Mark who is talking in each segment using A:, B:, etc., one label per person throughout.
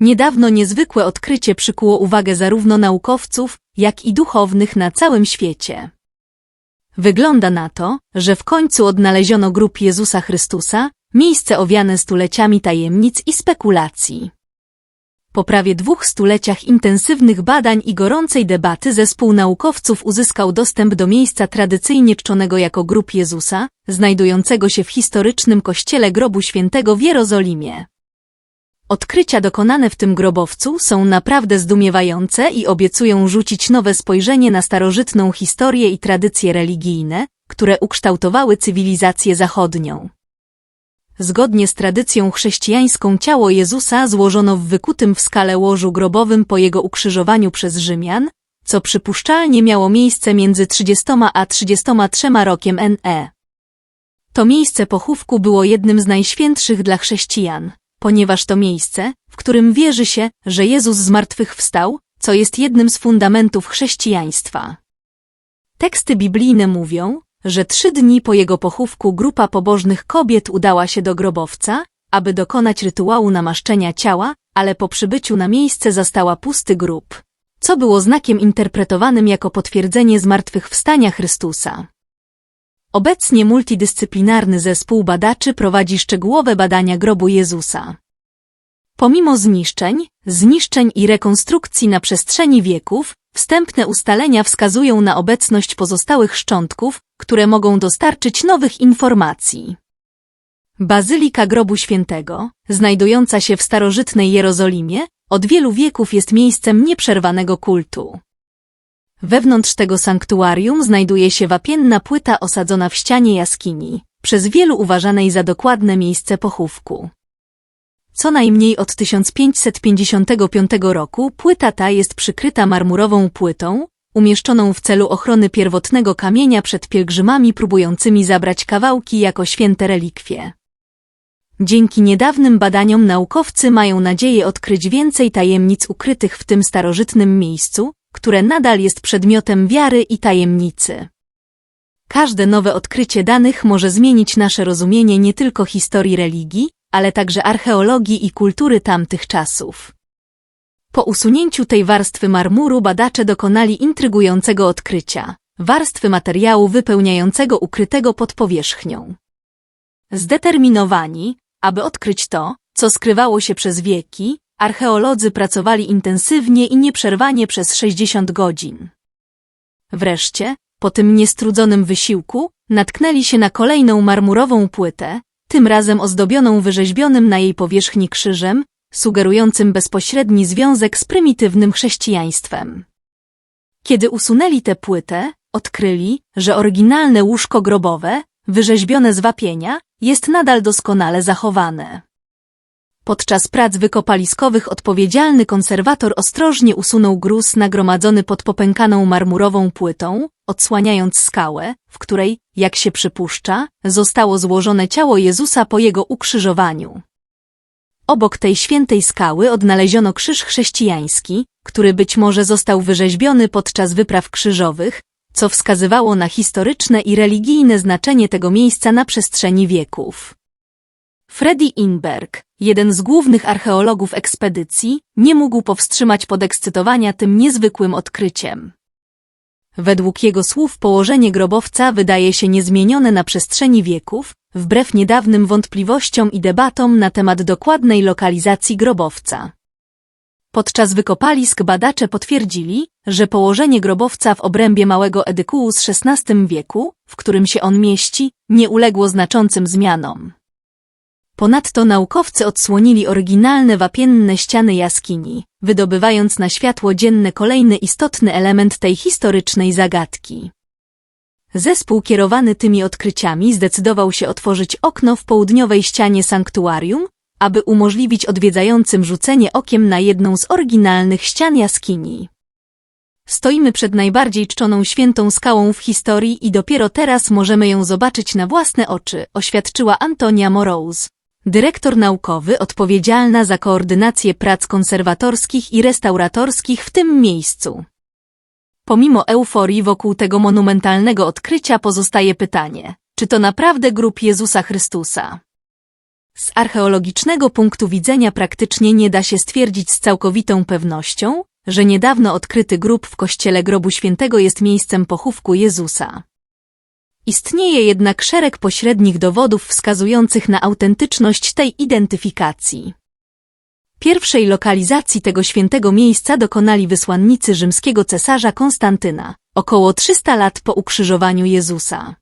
A: Niedawno niezwykłe odkrycie przykuło uwagę zarówno naukowców, jak i duchownych na całym świecie. Wygląda na to, że w końcu odnaleziono grób Jezusa Chrystusa, miejsce owiane stuleciami tajemnic i spekulacji. Po prawie dwóch stuleciach intensywnych badań i gorącej debaty zespół naukowców uzyskał dostęp do miejsca tradycyjnie czczonego jako grób Jezusa, znajdującego się w historycznym kościele grobu świętego w Jerozolimie. Odkrycia dokonane w tym grobowcu są naprawdę zdumiewające i obiecują rzucić nowe spojrzenie na starożytną historię i tradycje religijne, które ukształtowały cywilizację zachodnią. Zgodnie z tradycją chrześcijańską ciało Jezusa złożono w wykutym w skale łożu grobowym po jego ukrzyżowaniu przez Rzymian, co przypuszczalnie miało miejsce między 30 a 33 rokiem NE. To miejsce pochówku było jednym z najświętszych dla chrześcijan, ponieważ to miejsce, w którym wierzy się, że Jezus zmartwychwstał, co jest jednym z fundamentów chrześcijaństwa. Teksty biblijne mówią, że trzy dni po jego pochówku grupa pobożnych kobiet udała się do grobowca, aby dokonać rytuału namaszczenia ciała, ale po przybyciu na miejsce zastała pusty grób, co było znakiem interpretowanym jako potwierdzenie zmartwychwstania Chrystusa. Obecnie multidyscyplinarny zespół badaczy prowadzi szczegółowe badania grobu Jezusa. Pomimo zniszczeń, zniszczeń i rekonstrukcji na przestrzeni wieków, wstępne ustalenia wskazują na obecność pozostałych szczątków, które mogą dostarczyć nowych informacji. Bazylika Grobu Świętego, znajdująca się w starożytnej Jerozolimie, od wielu wieków jest miejscem nieprzerwanego kultu. Wewnątrz tego sanktuarium znajduje się wapienna płyta osadzona w ścianie jaskini, przez wielu uważanej za dokładne miejsce pochówku. Co najmniej od 1555 roku płyta ta jest przykryta marmurową płytą, umieszczoną w celu ochrony pierwotnego kamienia przed pielgrzymami próbującymi zabrać kawałki jako święte relikwie. Dzięki niedawnym badaniom naukowcy mają nadzieję odkryć więcej tajemnic ukrytych w tym starożytnym miejscu, które nadal jest przedmiotem wiary i tajemnicy. Każde nowe odkrycie danych może zmienić nasze rozumienie nie tylko historii religii, ale także archeologii i kultury tamtych czasów. Po usunięciu tej warstwy marmuru badacze dokonali intrygującego odkrycia warstwy materiału wypełniającego ukrytego pod powierzchnią. Zdeterminowani, aby odkryć to, co skrywało się przez wieki, archeolodzy pracowali intensywnie i nieprzerwanie przez 60 godzin. Wreszcie, po tym niestrudzonym wysiłku, natknęli się na kolejną marmurową płytę, tym razem ozdobioną wyrzeźbionym na jej powierzchni krzyżem, sugerującym bezpośredni związek z prymitywnym chrześcijaństwem. Kiedy usunęli tę płytę, odkryli, że oryginalne łóżko grobowe, wyrzeźbione z wapienia, jest nadal doskonale zachowane. Podczas prac wykopaliskowych odpowiedzialny konserwator ostrożnie usunął gruz nagromadzony pod popękaną marmurową płytą, odsłaniając skałę, w której, jak się przypuszcza, zostało złożone ciało Jezusa po jego ukrzyżowaniu. Obok tej świętej skały odnaleziono krzyż chrześcijański, który być może został wyrzeźbiony podczas wypraw krzyżowych, co wskazywało na historyczne i religijne znaczenie tego miejsca na przestrzeni wieków. Freddy Inberg, jeden z głównych archeologów ekspedycji, nie mógł powstrzymać podekscytowania tym niezwykłym odkryciem. Według jego słów położenie grobowca wydaje się niezmienione na przestrzeni wieków, wbrew niedawnym wątpliwościom i debatom na temat dokładnej lokalizacji grobowca. Podczas wykopalisk badacze potwierdzili, że położenie grobowca w obrębie małego edykułu z XVI wieku, w którym się on mieści, nie uległo znaczącym zmianom. Ponadto naukowcy odsłonili oryginalne wapienne ściany jaskini, wydobywając na światło dzienne kolejny istotny element tej historycznej zagadki. Zespół kierowany tymi odkryciami zdecydował się otworzyć okno w południowej ścianie sanktuarium, aby umożliwić odwiedzającym rzucenie okiem na jedną z oryginalnych ścian jaskini. Stoimy przed najbardziej czczoną świętą skałą w historii i dopiero teraz możemy ją zobaczyć na własne oczy, oświadczyła Antonia Morose, dyrektor naukowy odpowiedzialna za koordynację prac konserwatorskich i restauratorskich w tym miejscu. Pomimo euforii wokół tego monumentalnego odkrycia pozostaje pytanie, czy to naprawdę grób Jezusa Chrystusa? Z archeologicznego punktu widzenia praktycznie nie da się stwierdzić z całkowitą pewnością, że niedawno odkryty grób w kościele grobu świętego jest miejscem pochówku Jezusa. Istnieje jednak szereg pośrednich dowodów wskazujących na autentyczność tej identyfikacji. Pierwszej lokalizacji tego świętego miejsca dokonali wysłannicy rzymskiego cesarza Konstantyna, około 300 lat po ukrzyżowaniu Jezusa.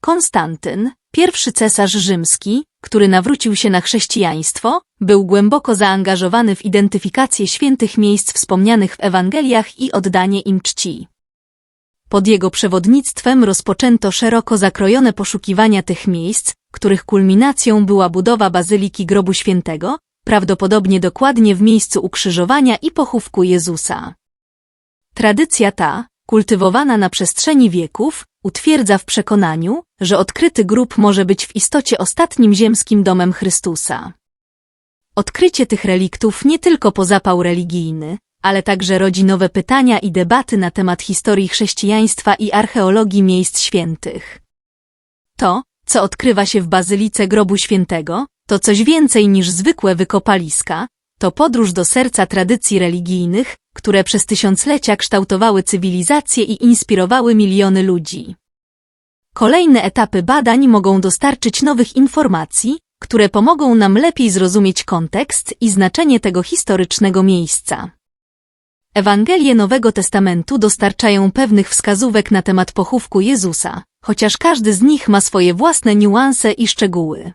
A: Konstantyn, pierwszy cesarz rzymski, który nawrócił się na chrześcijaństwo, był głęboko zaangażowany w identyfikację świętych miejsc wspomnianych w Ewangeliach i oddanie im czci. Pod jego przewodnictwem rozpoczęto szeroko zakrojone poszukiwania tych miejsc, których kulminacją była budowa Bazyliki Grobu Świętego, prawdopodobnie dokładnie w miejscu ukrzyżowania i pochówku Jezusa. Tradycja ta, kultywowana na przestrzeni wieków, utwierdza w przekonaniu, że odkryty grób może być w istocie ostatnim ziemskim domem Chrystusa. Odkrycie tych reliktów nie tylko po zapał religijny, ale także rodzi nowe pytania i debaty na temat historii chrześcijaństwa i archeologii miejsc świętych. To, co odkrywa się w Bazylice Grobu Świętego, to coś więcej niż zwykłe wykopaliska, to podróż do serca tradycji religijnych, które przez tysiąclecia kształtowały cywilizację i inspirowały miliony ludzi. Kolejne etapy badań mogą dostarczyć nowych informacji, które pomogą nam lepiej zrozumieć kontekst i znaczenie tego historycznego miejsca. Ewangelie Nowego Testamentu dostarczają pewnych wskazówek na temat pochówku Jezusa, chociaż każdy z nich ma swoje własne niuanse i szczegóły.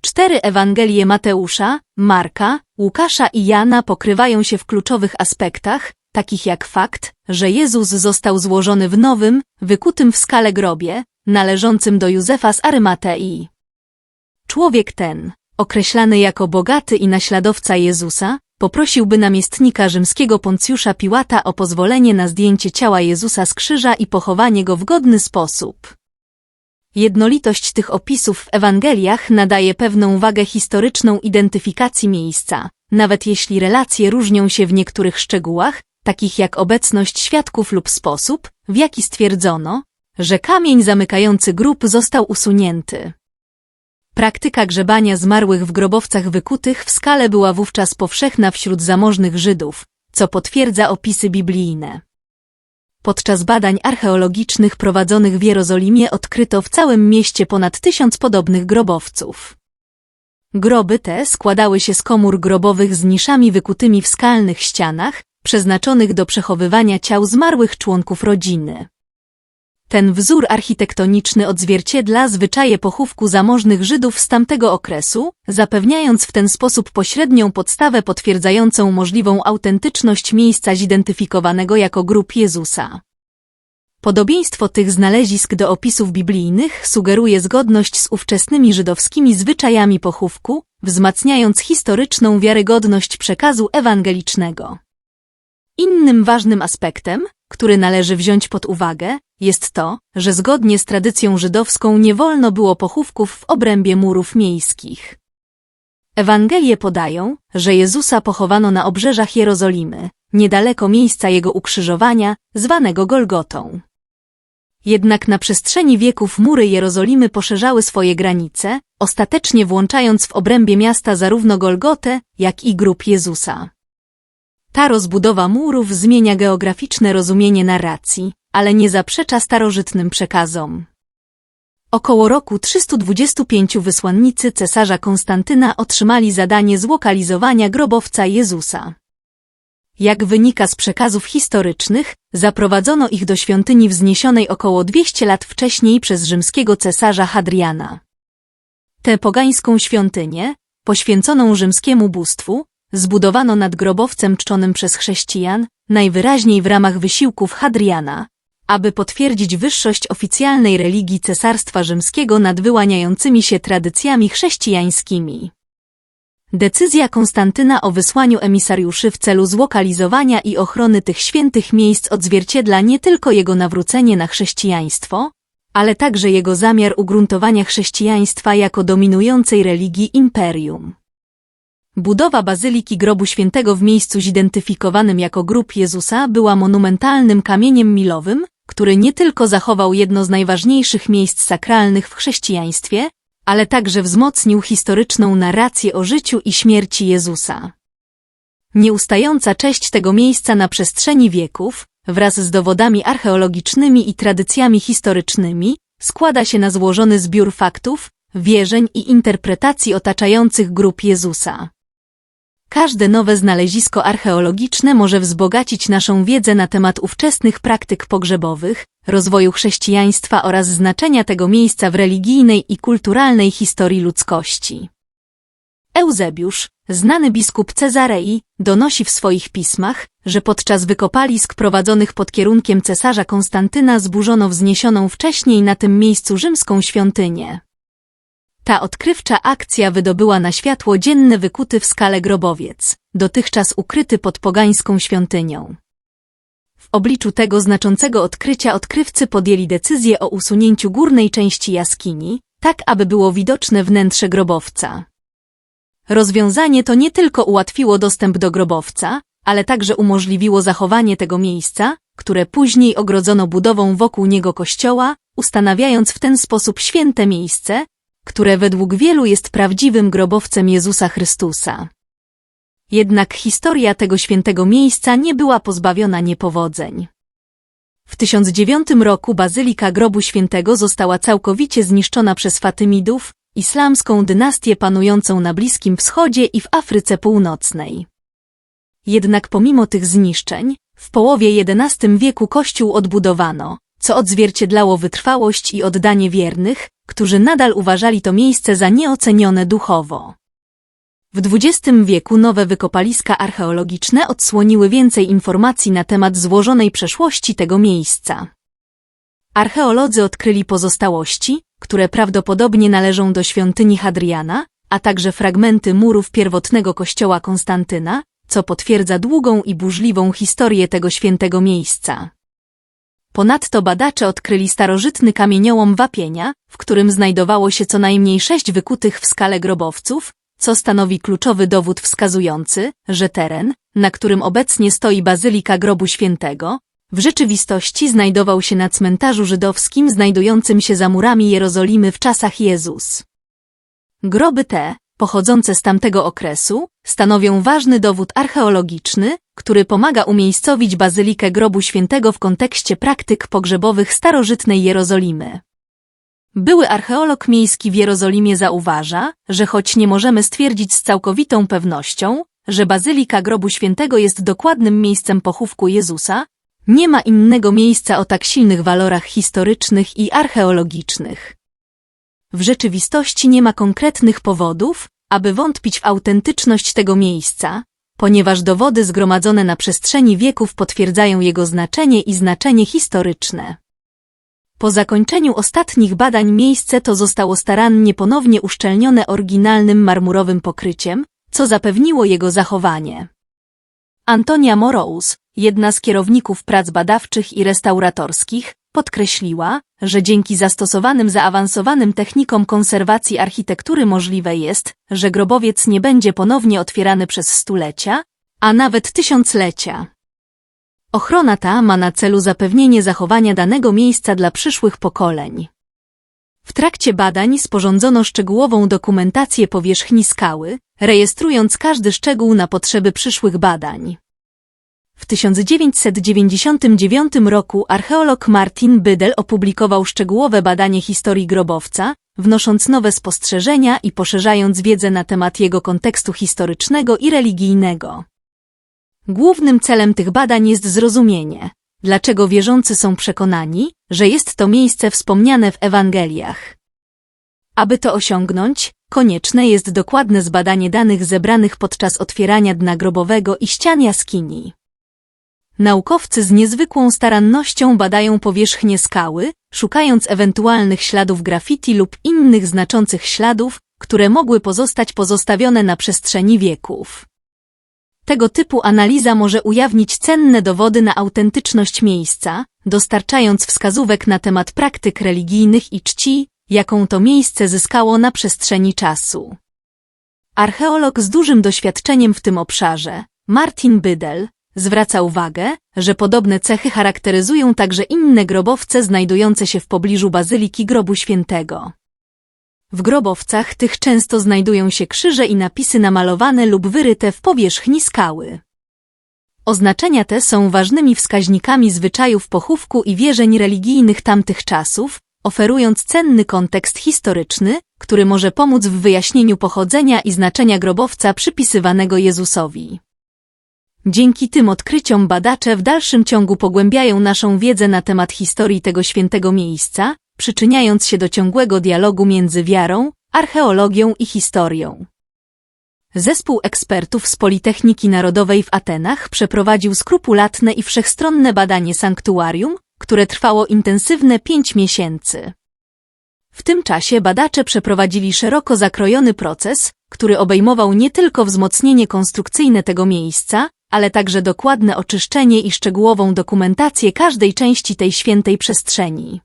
A: Cztery Ewangelie Mateusza, Marka, Łukasza i Jana pokrywają się w kluczowych aspektach, takich jak fakt, że Jezus został złożony w nowym, wykutym w skale grobie, należącym do Józefa z Arymatei. Człowiek ten, określany jako bogaty i naśladowca Jezusa, poprosiłby namiestnika rzymskiego Poncjusza Piłata o pozwolenie na zdjęcie ciała Jezusa z krzyża i pochowanie go w godny sposób. Jednolitość tych opisów w Ewangeliach nadaje pewną wagę historyczną identyfikacji miejsca, nawet jeśli relacje różnią się w niektórych szczegółach, takich jak obecność świadków lub sposób, w jaki stwierdzono, że kamień zamykający grób został usunięty. Praktyka grzebania zmarłych w grobowcach wykutych w skale była wówczas powszechna wśród zamożnych Żydów, co potwierdza opisy biblijne. Podczas badań archeologicznych prowadzonych w Jerozolimie odkryto w całym mieście ponad tysiąc podobnych grobowców. Groby te składały się z komór grobowych z niszami wykutymi w skalnych ścianach, przeznaczonych do przechowywania ciał zmarłych członków rodziny. Ten wzór architektoniczny odzwierciedla zwyczaje pochówku zamożnych Żydów z tamtego okresu, zapewniając w ten sposób pośrednią podstawę potwierdzającą możliwą autentyczność miejsca zidentyfikowanego jako grób Jezusa. Podobieństwo tych znalezisk do opisów biblijnych sugeruje zgodność z ówczesnymi żydowskimi zwyczajami pochówku, wzmacniając historyczną wiarygodność przekazu ewangelicznego. Innym ważnym aspektem, który należy wziąć pod uwagę, jest to, że zgodnie z tradycją żydowską nie wolno było pochówków w obrębie murów miejskich. Ewangelie podają, że Jezusa pochowano na obrzeżach Jerozolimy, niedaleko miejsca Jego ukrzyżowania, zwanego Golgotą. Jednak na przestrzeni wieków mury Jerozolimy poszerzały swoje granice, ostatecznie włączając w obrębie miasta zarówno Golgotę, jak i grób Jezusa. Ta rozbudowa murów zmienia geograficzne rozumienie narracji, ale nie zaprzecza starożytnym przekazom. Około roku 325 wysłannicy cesarza Konstantyna otrzymali zadanie zlokalizowania grobowca Jezusa. Jak wynika z przekazów historycznych, zaprowadzono ich do świątyni wzniesionej około 200 lat wcześniej przez rzymskiego cesarza Hadriana. Tę pogańską świątynię, poświęconą rzymskiemu bóstwu, zbudowano nad grobowcem czczonym przez chrześcijan, najwyraźniej w ramach wysiłków Hadriana, aby potwierdzić wyższość oficjalnej religii Cesarstwa Rzymskiego nad wyłaniającymi się tradycjami chrześcijańskimi. Decyzja Konstantyna o wysłaniu emisariuszy w celu zlokalizowania i ochrony tych świętych miejsc odzwierciedla nie tylko jego nawrócenie na chrześcijaństwo, ale także jego zamiar ugruntowania chrześcijaństwa jako dominującej religii imperium. Budowa Bazyliki Grobu Świętego w miejscu zidentyfikowanym jako grób Jezusa była monumentalnym kamieniem milowym, który nie tylko zachował jedno z najważniejszych miejsc sakralnych w chrześcijaństwie, ale także wzmocnił historyczną narrację o życiu i śmierci Jezusa. Nieustająca cześć tego miejsca na przestrzeni wieków, wraz z dowodami archeologicznymi i tradycjami historycznymi, składa się na złożony zbiór faktów, wierzeń i interpretacji otaczających grup Jezusa. Każde nowe znalezisko archeologiczne może wzbogacić naszą wiedzę na temat ówczesnych praktyk pogrzebowych, rozwoju chrześcijaństwa oraz znaczenia tego miejsca w religijnej i kulturalnej historii ludzkości. Eusebiusz, znany biskup Cezarei, donosi w swoich pismach, że podczas wykopalisk prowadzonych pod kierunkiem cesarza Konstantyna zburzono wzniesioną wcześniej na tym miejscu rzymską świątynię. Ta odkrywcza akcja wydobyła na światło dzienne wykuty w skale grobowiec, dotychczas ukryty pod pogańską świątynią. W obliczu tego znaczącego odkrycia odkrywcy podjęli decyzję o usunięciu górnej części jaskini, tak aby było widoczne wnętrze grobowca. Rozwiązanie to nie tylko ułatwiło dostęp do grobowca, ale także umożliwiło zachowanie tego miejsca, które później ogrodzono budową wokół niego kościoła, ustanawiając w ten sposób święte miejsce, które według wielu jest prawdziwym grobowcem Jezusa Chrystusa. Jednak historia tego świętego miejsca nie była pozbawiona niepowodzeń. W 1009 roku Bazylika Grobu Świętego została całkowicie zniszczona przez Fatymidów, islamską dynastię panującą na Bliskim Wschodzie i w Afryce Północnej. Jednak pomimo tych zniszczeń, w połowie XI wieku kościół odbudowano, co odzwierciedlało wytrwałość i oddanie wiernych, którzy nadal uważali to miejsce za nieocenione duchowo. W XX wieku nowe wykopaliska archeologiczne odsłoniły więcej informacji na temat złożonej przeszłości tego miejsca. Archeolodzy odkryli pozostałości, które prawdopodobnie należą do świątyni Hadriana, a także fragmenty murów pierwotnego kościoła Konstantyna, co potwierdza długą i burzliwą historię tego świętego miejsca. Ponadto badacze odkryli starożytny kamieniołom wapienia, w którym znajdowało się co najmniej sześć wykutych w skale grobowców, co stanowi kluczowy dowód wskazujący, że teren, na którym obecnie stoi Bazylika Grobu Świętego, w rzeczywistości znajdował się na cmentarzu żydowskim znajdującym się za murami Jerozolimy w czasach Jezus. Groby te, pochodzące z tamtego okresu, stanowią ważny dowód archeologiczny, który pomaga umiejscowić Bazylikę Grobu Świętego w kontekście praktyk pogrzebowych starożytnej Jerozolimy. Były archeolog miejski w Jerozolimie zauważa, że choć nie możemy stwierdzić z całkowitą pewnością, że Bazylika Grobu Świętego jest dokładnym miejscem pochówku Jezusa, nie ma innego miejsca o tak silnych walorach historycznych i archeologicznych. W rzeczywistości nie ma konkretnych powodów, aby wątpić w autentyczność tego miejsca, ponieważ dowody zgromadzone na przestrzeni wieków potwierdzają jego znaczenie i znaczenie historyczne. Po zakończeniu ostatnich badań miejsce to zostało starannie ponownie uszczelnione oryginalnym marmurowym pokryciem, co zapewniło jego zachowanie. Antonia Morous, jedna z kierowników prac badawczych i restauratorskich, podkreśliła, że dzięki zastosowanym zaawansowanym technikom konserwacji architektury możliwe jest, że grobowiec nie będzie ponownie otwierany przez stulecia, a nawet tysiąclecia. Ochrona ta ma na celu zapewnienie zachowania danego miejsca dla przyszłych pokoleń. W trakcie badań sporządzono szczegółową dokumentację powierzchni skały, rejestrując każdy szczegół na potrzeby przyszłych badań. W 1999 roku archeolog Martin Bydel opublikował szczegółowe badanie historii grobowca, wnosząc nowe spostrzeżenia i poszerzając wiedzę na temat jego kontekstu historycznego i religijnego. Głównym celem tych badań jest zrozumienie, dlaczego wierzący są przekonani, że jest to miejsce wspomniane w Ewangeliach. Aby to osiągnąć, konieczne jest dokładne zbadanie danych zebranych podczas otwierania dna grobowego i ścian jaskini. Naukowcy z niezwykłą starannością badają powierzchnię skały, szukając ewentualnych śladów graffiti lub innych znaczących śladów, które mogły pozostać pozostawione na przestrzeni wieków. Tego typu analiza może ujawnić cenne dowody na autentyczność miejsca, dostarczając wskazówek na temat praktyk religijnych i czci, jaką to miejsce zyskało na przestrzeni czasu. Archeolog z dużym doświadczeniem w tym obszarze, Martin Bydel, zwraca uwagę, że podobne cechy charakteryzują także inne grobowce znajdujące się w pobliżu Bazyliki Grobu Świętego. W grobowcach tych często znajdują się krzyże i napisy namalowane lub wyryte w powierzchni skały. Oznaczenia te są ważnymi wskaźnikami zwyczajów pochówku i wierzeń religijnych tamtych czasów, oferując cenny kontekst historyczny, który może pomóc w wyjaśnieniu pochodzenia i znaczenia grobowca przypisywanego Jezusowi. Dzięki tym odkryciom badacze w dalszym ciągu pogłębiają naszą wiedzę na temat historii tego świętego miejsca, przyczyniając się do ciągłego dialogu między wiarą, archeologią i historią. Zespół ekspertów z Politechniki Narodowej w Atenach przeprowadził skrupulatne i wszechstronne badanie sanktuarium, które trwało intensywne pięć miesięcy. W tym czasie badacze przeprowadzili szeroko zakrojony proces, który obejmował nie tylko wzmocnienie konstrukcyjne tego miejsca, ale także dokładne oczyszczenie i szczegółową dokumentację każdej części tej świętej przestrzeni.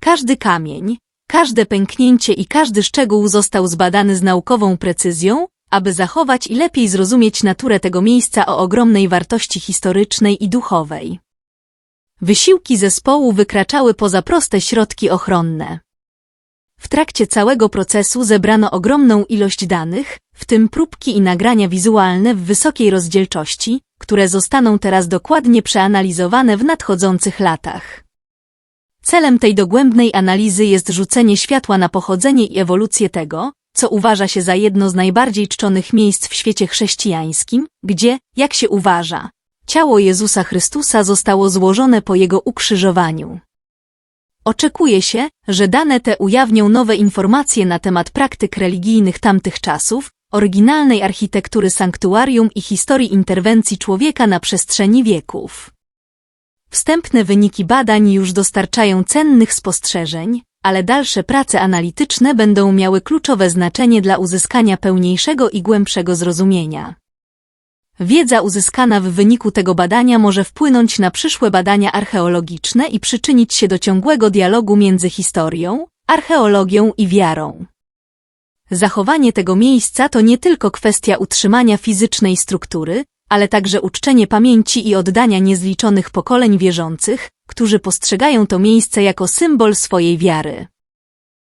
A: Każdy kamień, każde pęknięcie i każdy szczegół został zbadany z naukową precyzją, aby zachować i lepiej zrozumieć naturę tego miejsca o ogromnej wartości historycznej i duchowej. Wysiłki zespołu wykraczały poza proste środki ochronne. W trakcie całego procesu zebrano ogromną ilość danych, w tym próbki i nagrania wizualne w wysokiej rozdzielczości, które zostaną teraz dokładnie przeanalizowane w nadchodzących latach. Celem tej dogłębnej analizy jest rzucenie światła na pochodzenie i ewolucję tego, co uważa się za jedno z najbardziej czczonych miejsc w świecie chrześcijańskim, gdzie, jak się uważa, ciało Jezusa Chrystusa zostało złożone po Jego ukrzyżowaniu. Oczekuje się, że dane te ujawnią nowe informacje na temat praktyk religijnych tamtych czasów, oryginalnej architektury sanktuarium i historii interwencji człowieka na przestrzeni wieków. Wstępne wyniki badań już dostarczają cennych spostrzeżeń, ale dalsze prace analityczne będą miały kluczowe znaczenie dla uzyskania pełniejszego i głębszego zrozumienia. Wiedza uzyskana w wyniku tego badania może wpłynąć na przyszłe badania archeologiczne i przyczynić się do ciągłego dialogu między historią, archeologią i wiarą. Zachowanie tego miejsca to nie tylko kwestia utrzymania fizycznej struktury, ale także uczczenie pamięci i oddania niezliczonych pokoleń wierzących, którzy postrzegają to miejsce jako symbol swojej wiary.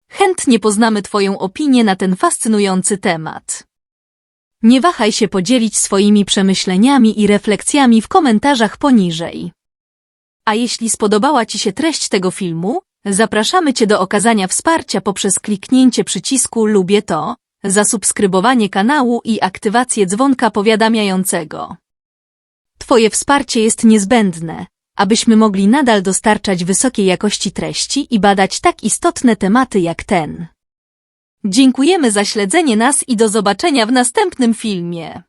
A: Chętnie poznamy Twoją opinię na ten fascynujący temat. Nie wahaj się podzielić swoimi przemyśleniami i refleksjami w komentarzach poniżej. A jeśli spodobała Ci się treść tego filmu, zapraszamy Cię do okazania wsparcia poprzez kliknięcie przycisku Lubię to, zasubskrybowanie kanału i aktywację dzwonka powiadamiającego. Twoje wsparcie jest niezbędne, abyśmy mogli nadal dostarczać wysokiej jakości treści i badać tak istotne tematy jak ten. Dziękujemy za śledzenie nas i do zobaczenia w następnym filmie.